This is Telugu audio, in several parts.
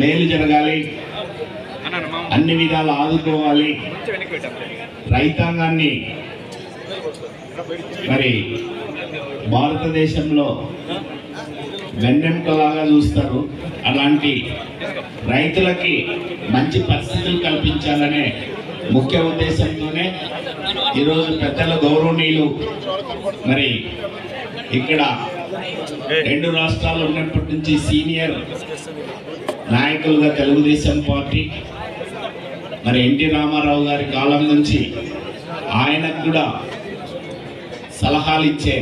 మేలు జరగాలి. అన్ని విధాలు ఆదుకోవాలి. రైతాంగాన్ని మరి భారతదేశంలో వెన్నెముకలాగా చూస్తారు. అలాంటి రైతులకి మంచి పరిస్థితులు కల్పించాలనే ముఖ్య ఉద్దేశంతోనే ఈరోజు పెద్దల గౌరవనీయులు మరి ఇక్కడ రెండు రాష్ట్రాలు ఉన్నప్పటి నుంచి సీనియర్ నాయకులుగా తెలుగుదేశం పార్టీ మరి ఎన్టీ రామారావు గారి కాలం నుంచి ఆయనకు కూడా సలహాలు ఇచ్చే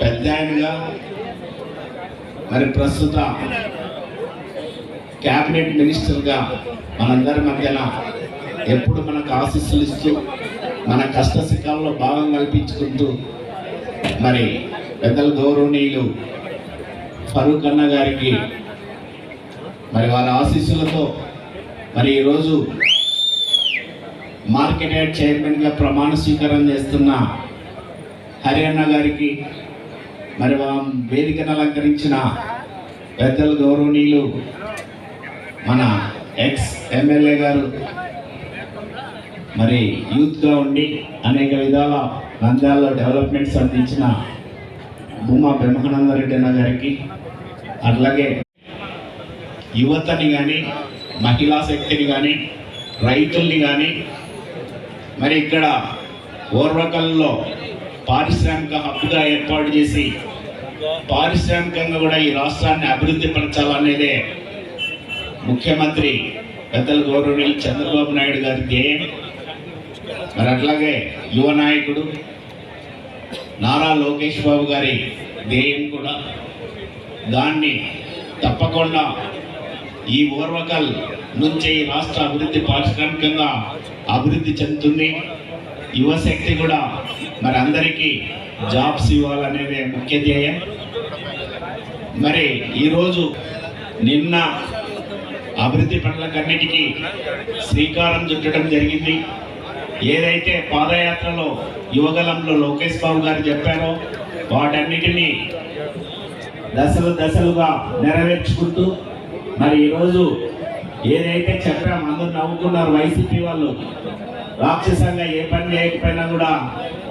పెద్ద ఆయనగా మరి ప్రస్తుత క్యాబినెట్ మినిస్టర్గా మనందరి మధ్యన ఎప్పుడు మనకు ఆశీస్సులు ఇస్తూ మన కష్ట సుఖాల్లో భాగం కల్పించుకుంటూ మరి పెద్దల గౌరవనీయులు ఫరూక్ అన్న గారికి మరి వారి ఆశీస్సులతో మరి ఈరోజు మార్కెట్ యాడ్ చైర్మన్గా ప్రమాణ స్వీకారం చేస్తున్న హరియాణ గారికి మరి వా- వేదికను అలంకరించిన పెద్దలు గౌరవనీయులు మన ఎక్స్ ఎమ్మెల్యే గారు మరి యూత్గా ఉండి అనేక విధాల నంద్యాలలో డెవలప్మెంట్స్ అందించిన భూమా బ్రహ్మానంద రెడ్డి అన్న గారికి అట్లాగే యువతని కానీ మహిళా శక్తిని కానీ రైతుల్ని కానీ మరి ఇక్కడ ఓర్వకల్లో పారిశ్రామిక హబ్గా ఏర్పాటు చేసి పారిశ్రామికంగా కూడా ఈ రాష్ట్రాన్ని అభివృద్ధి పరచాలనేదే ముఖ్యమంత్రి పెద్దల గౌరవనీయులు చంద్రబాబు నాయుడు గారి ధ్యేయం. మరి అట్లాగే యువ నాయకుడు నారా లోకేష్ బాబు గారి ధ్యేయం కూడా దాన్ని తప్పకుండా ఈ ఓర్వకల్ నుంచి ఈ రాష్ట్ర అభివృద్ధి పారిశ్రామికంగా అభివృద్ధి చెందుతుంది. యువశక్తి కూడా మరి అందరికీ జాబ్స్ ఇవ్వాలనేదే ముఖ్య ధ్యేయం. మరి ఈరోజు నిన్న అభివృద్ధి పనులకన్నిటికీ శ్రీకారం చుట్టడం జరిగింది. ఏదైతే పాదయాత్రలో యువగలంలో లోకేష్ బాబు గారు చెప్పారో వాటన్నిటినీ దశలు దశలుగా నెరవేర్చుకుంటూ మరి ఈరోజు ఏదైతే చెప్పాము అందరూ నవ్వుకున్నారు వైసీపీ వాళ్ళు రాక్షసంగా ఏ పని చేయకపోయినా కూడా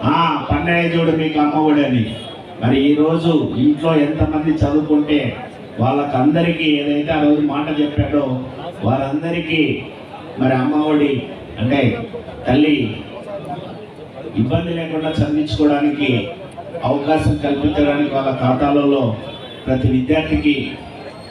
ఆ పన్నయ్య చూడు మీకు అమ్మఒడని. మరి ఈరోజు ఇంట్లో ఎంతమంది చదువుకుంటే వాళ్ళకందరికీ ఏదైతే ఆ రోజు మాట చెప్పాడో వారందరికీ మరి అమ్మఒడి అంటే తల్లి ఇబ్బంది లేకుండా చదివించుకోవడానికి అవకాశం కల్పించడానికి వాళ్ళ ఖాతాలలో ప్రతి విద్యార్థికి